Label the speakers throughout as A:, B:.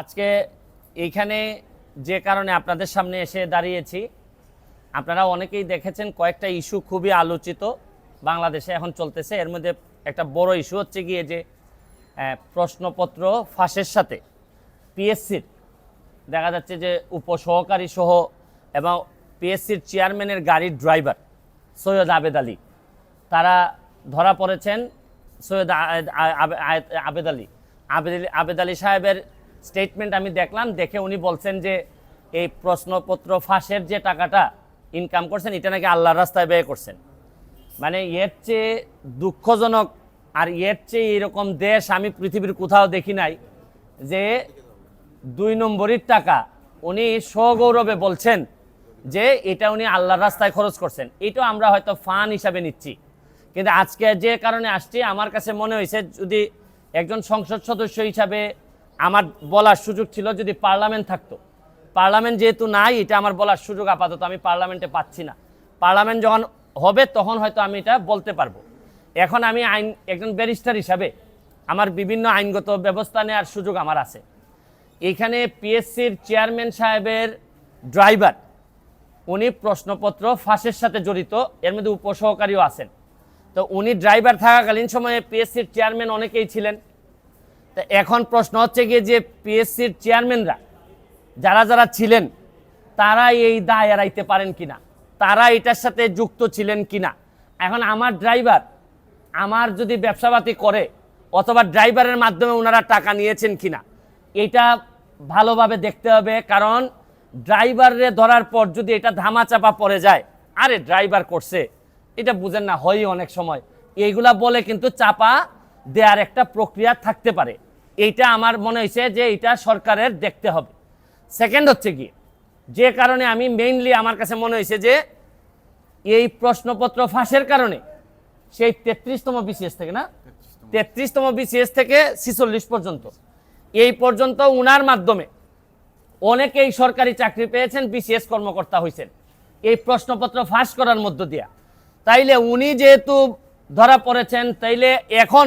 A: আজকে এইখানে যে কারণে আপনাদের সামনে এসে দাঁড়িয়েছি, আপনারা অনেকেই দেখেছেন কয়েকটা ইস্যু খুবই আলোচিত বাংলাদেশে এখন চলতেছে। এর মধ্যে একটা বড় ইস্যু হচ্ছে গিয়ে যে প্রশ্নপত্র ফাঁসের সাথে পিএসসির, দেখা যাচ্ছে যে উপসহকারী সহ এবং পিএসসির চেয়ারম্যানের গাড়ির ড্রাইভার সৈয়দ আবেদ আলী, তারা ধরা পড়েছেন সৈয়দ আবেদ আলী। আবেদ আলী আবেদ আলী সাহেবের স্টেটমেন্ট আমি দেখলাম, দেখে উনি বলছেন যে এই প্রশ্নপত্র ফাঁসের যে টাকাটা ইনকাম করছেন, এটা নাকি আল্লাহর রাস্তায় ব্যয় করছেন। মানে এর চেয়ে দুঃখজনক আর এর চেয়ে এরকম দেশ আমি পৃথিবীর কোথাও দেখি নাই যে দুই নম্বরের টাকা উনি সগৌরবে বলছেন যে এটা উনি আল্লাহর রাস্তায় খরচ করছেন। এটা আমরা হয়তো ফান হিসাবে নিচ্ছি। কিন্তু আজকে যে কারণে আসছি, আমার কাছে মনে হয়েছে যদি একজন সংসদ সদস্য হিসাবে আমার বলার সুযোগ ছিল যদি পার্লামেন্ট থাকতো। পার্লামেন্ট যেহেতু নাই, এটা আমার বলার সুযোগ আপাতত আমি পার্লামেন্টে পাচ্ছি না। পার্লামেন্ট যখন হবে, তখন হয়তো আমি এটা বলতে পারব। এখন আমি আইন, একজন ব্যারিস্টার হিসাবে আমার বিভিন্ন আইনগত ব্যবস্থা নেওয়ার সুযোগ আমার আছে। এখানে পিএসসির চেয়ারম্যান সাহেবের ড্রাইভার, উনি প্রশ্নপত্র ফাঁসের সাথে জড়িত, এর মধ্যে উপসহকারীও আছেন। তো উনি ড্রাইভার থাকাকালীন সময়ে পিএসসির চেয়ারম্যান অনেকেই ছিলেন। তো এখন প্রশ্ন হচ্ছে গিয়ে যে পিএসসির চেয়ারম্যানরা, যারা যারা ছিলেন তারা এই দায় এড়াইতে পারেন কিনা? তারা এটার সাথে যুক্ত ছিলেন কিনা? এখন আমার ড্রাইভার আমার যদি ব্যবসাপাতি করে, অথবা ড্রাইভারের মাধ্যমে ওনারা টাকা নিয়েছেন কিনা, এটা ভালোভাবে দেখতে হবে। কারণ ড্রাইভারে ধরার পর যদি এটা ধামাচাপা পড়ে যায়, আরে ড্রাইভার করছে, এটা বুঝেন না হয় অনেক সময়। এইগুলা বলে কিন্তু চাপা দেওয়ার একটা প্রক্রিয়া থাকতে পারে। এইটা আমার মনে হয়েছে যে এটা সরকারের দেখতে হবে। সেকেন্ড হচ্ছে কি যে কারণে আমি মেইনলি আমার কাছে মনে হয়েছে যে এই প্রশ্নপত্র ফাঁসের কারণে সেই তেত্রিশতম বিসিএস থেকে না তেত্রিশতম। বিসিএস থেকে ছিচল্লিশ পর্যন্ত। এই পর্যন্ত উনার মাধ্যমে অনেকেই সরকারি চাকরি পেয়েছেন বিসিএস কর্মকর্তা হয়েছেন এই প্রশ্নপত্র ফাঁস করার মধ্য দিয়া। তাইলে উনি যেহেতু ধরা পড়েছেন তাইলে এখন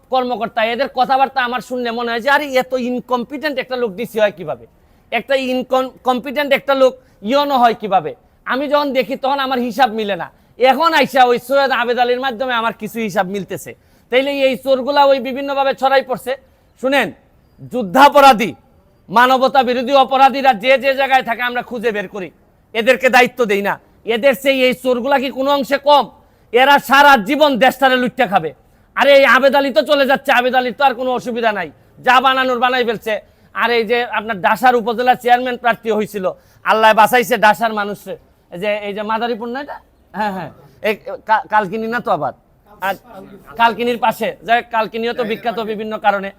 A: কর্মকর্তা, এদের কথাবার্তা আমার শুনলে মনে হয় যে, আরে এত ইনকম্পিটেন্ট একটা লোক ডিসি হয় কীভাবে? একটা ইনকম্পিটেন্ট একটা লোক ইয়নো হয় কীভাবে? আমি যখন দেখি তখন আমার হিসাব মিলে না। এখন আইসা ওই সৈয়দ আবেদ আলীর মাধ্যমে আমার কিছু হিসাব মিলতেছে। তাইলে এই চোরগুলা ওই বিভিন্নভাবে ছড়াই পড়ছে। শুনেন, যুদ্ধাপরাধী, মানবতা বিরোধী অপরাধীরা যে যে জায়গায় থাকে আমরা খুঁজে বের করি। এদেরকে দায়িত্ব দেই না। এদের সেই এই চোরগুলা কি কোনো অংশে কম? এরা সারা জীবন দেশটারে লুটটা খাবে। আরে এই আবেদ আলী তো চলে যাচ্ছে আবেদ আলীর তো আর কোনো অসুবিধা নাই। যা বানানোর বানাই ফেলছে। আর এই যে আপনার ডাসার উপজেলা চেয়ারম্যান প্রার্থী হয়েছিল আল্লাহ বাঁচাইছে ডাসার মানুষে এই যে এই যে মাদারীপুর না এটা? হ্যাঁ হ্যাঁ। কালকিনি না তো আবার? আর কালকিনির পাশে। যাই কালকিনিও তো বিখ্যাত বিভিন্ন কারণে।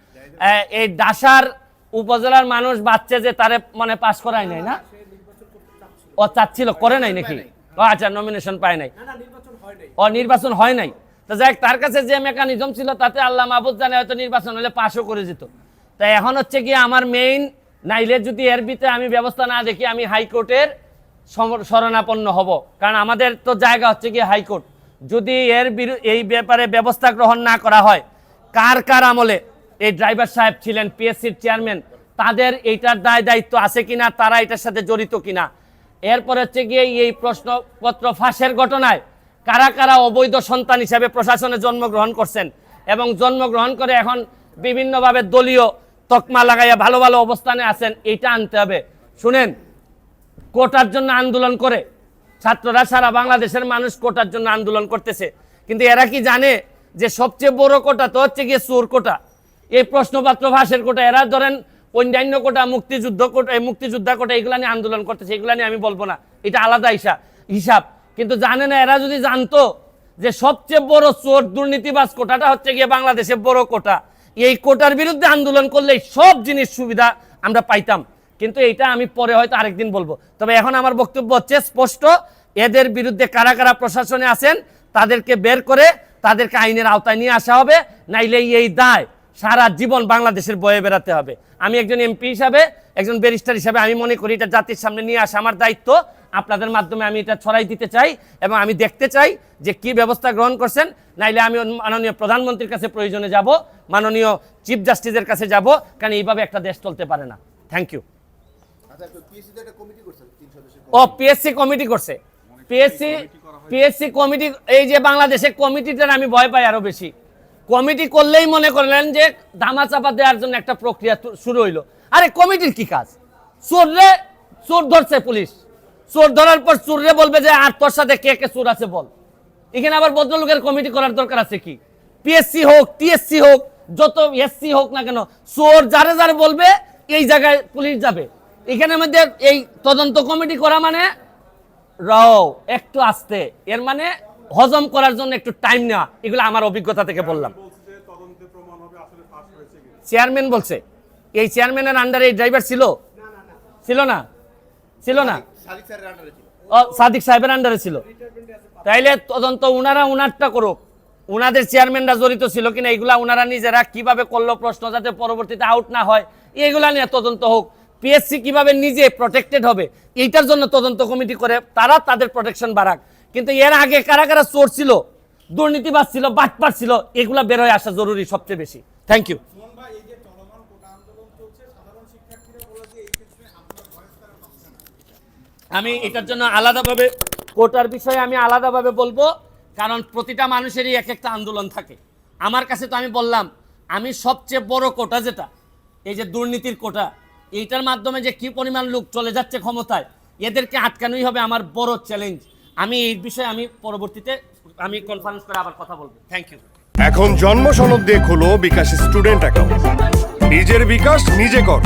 A: এই ডাসার উপজেলার মানুষ বাচ্চা যে তারে মানে পাস করায় নাই না? ও চাচ্ছিল করে নাই নাকি? ও আচ্ছা নমিনেশন পায় নাই। ও নির্বাচন হয় নাই। তো যাই তার কাছে যে মেকানিজম ছিল তাতে আল্লাহ মাহবুদ জানে হয়তো নির্বাচন হলে পাশও করে যেত। তাই এখন হচ্ছে কি আমার মেইন নাইলে যদি এর ভিতরে আমি ব্যবস্থা না দেখি, আমি হাইকোর্টের শরণাপন্ন হব। কারণ আমাদের তো জায়গা হচ্ছে কি হাইকোর্ট যদি এর এই ব্যাপারে ব্যবস্থা গ্রহণ না করা হয়, কার কার আমলে? এই ড্রাইভার সাহেব ছিলেন পিএসসির চেয়ারম্যান তাদের এইটার দায় দায়িত্ব আছে কিনা, তারা এটার সাথে জড়িত কিনা? এরপর হচ্ছে গিয়ে এই প্রশ্নপত্র ফাঁসের ঘটনায় কারা কারা অবৈধ সন্তান হিসাবে প্রশাসনে জন্মগ্রহণ করছেন এবং জন্মগ্রহণ করে এখন বিভিন্নভাবে দলীয় তকমা লাগাইয়া ভালো ভালো অবস্থানে আছেন, এইটা আনতে হবে। শুনেন, কোটার জন্য আন্দোলন করে, ছাত্ররা সারা বাংলাদেশের মানুষ কোটার জন্য আন্দোলন করতেছে। কিন্তু এরা কি জানে যে সবচেয়ে বড় কোটা তো হচ্ছে গিয়ে চোর কোটা? এই প্রশ্নপত্র ভাষের কোটা, এরা ধরেন অন্যান্য কোটা, মুক্তিযুদ্ধ কোটা মুক্তিযোদ্ধা কোটা, এগুলা নিয়ে আন্দোলন করতেছে, এগুলা নিয়ে আমি বলব না। এটা আলাদা হিসাব হিসাব। কিন্তু জানে না, এরা যদি জানতো যে সবচেয়ে বড় চোর দুর্নীতিবাজ কোটাটা হচ্ছে গিয়ে বাংলাদেশের বড় কোটা, এই কোটার বিরুদ্ধে আন্দোলন করলে সব জিনিস সুবিধা আমরা পাইতাম। কিন্তু এটা আমি পরে হয়তো আরেকদিন বলব। তবে এখন আমার বক্তব্য হচ্ছে স্পষ্ট, এদের বিরুদ্ধে কারা কারা প্রশাসনে আছেন তাদেরকে বের করে তাদেরকে আইনের আওতায় নিয়ে আসা হবে নাইলে এই দায়। সারা জীবন বাংলাদেশের বয়ে বেড়াতে হবে। আমি একজন এমপি হিসাবে একজন ব্যারিস্টার হিসাবে আমি মনে করি এটা জাতির সামনে নিয়ে আসা আমার দায়িত্ব। আপনাদের মাধ্যমে আমি এটা ছড়াই দিতে চাই এবং আমি দেখতে চাই যে কি ব্যবস্থা গ্রহণ করছেন। নাইলে আমি মাননীয় প্রধানমন্ত্রীর কাছে প্রয়োজনে যাব মাননীয় চিফ জাস্টিসের কাছে যাব কারণ এইভাবে একটা দেশ চলতে পারে না। থ্যাংক ইউ
B: আচ্ছা সদস্যের
A: ও পিএসসি কমিটি করছে। পিএসসি পিএসসি কমিটি এই যে বাংলাদেশে কমিটিটার আমি ভয় পাই আরও বেশি। কমিটি করলেই মনে করলেন যে ধামা চাপা দেওয়ার জন্য একটা প্রক্রিয়া শুরু হইল। আরে, কমিটির কি কাজ? চোররে চোর ধরছে পুলিশ। চোর ধরার পর চোররে বলবে যে, আর তোর সাথে কে কে চোর আছে বল? এখানে আবার ভদ্রলোকের কমিটি করার দরকার আছে কি? পিএসসি হোক টিএসসি হোক, যত এসসি হোক না কেন, চোর যারে যারে বলবে, এই জায়গায় পুলিশ যাবে। এখানে মধ্যে এই তদন্ত কমিটি করা মানে রাও, একটু আস্তে। এর মানে হজম করার জন্য একটু টাইম নেওয়া। এগুলো আমার অভিজ্ঞতা থেকে বললাম
C: বলছে যে তদন্তে প্রমাণ হবে আসলে ফাঁস হয়েছে কিনা
A: চেয়ারম্যান বলছে, এই চেয়ারম্যানের আন্ডারে এই ড্রাইভার ছিল? ছিল না? ছিল না? সাদিক সাহেবের আন্ডারে ছিল। তাইলে তদন্ত উনারা উনারটা করুক। উনাদের চেয়ারম্যানরা জড়িত ছিল কিনা, এগুলা উনারা নিজেরা কীভাবে করল প্রশ্ন যাতে পরবর্তীতে আউট না হয়, এগুলা নিয়ে তদন্ত হোক। পিএসসি কীভাবে নিজে প্রটেক্টেড হবে, এইটার জন্য তদন্ত কমিটি করে, তারা তাদের প্রোটেকশন বাড়াক। কিন্তু এর আগে কারা কারা চোর ছিল, দুর্নীতিবাজ ছিল, বাটপার ছিল, এগুলা বের হয়ে আসা জরুরি সবচেয়ে বেশি। থ্যাংক ইউ আমি এটার জন্য আলাদাভাবে কোটার বিষয়ে আমি আলাদাভাবে বলব, কারণ প্রতিটা মানুষেরই এক একটা আন্দোলন থাকে। আমার কাছে তো আমি বললাম, আমি সবচেয়ে বড় কোটা যেটা, এই যে দুর্নীতির কোটা, এইটার মাধ্যমে যে কি পরিমাণ লোক চলে যাচ্ছে ক্ষমতায়, এদেরকে আটকানোই হবে আমার বড় চ্যালেঞ্জ আমি এই বিষয়ে আমি পরবর্তীতে, আমি কনফারেন্স করে আবার কথা বলব। থ্যাংক ইউ
D: এখন জন্ম সনদ দিয়ে খোলো বিকাশ স্টুডেন্ট অ্যাকাউন্ট নিজের বিকাশ নিজে কর।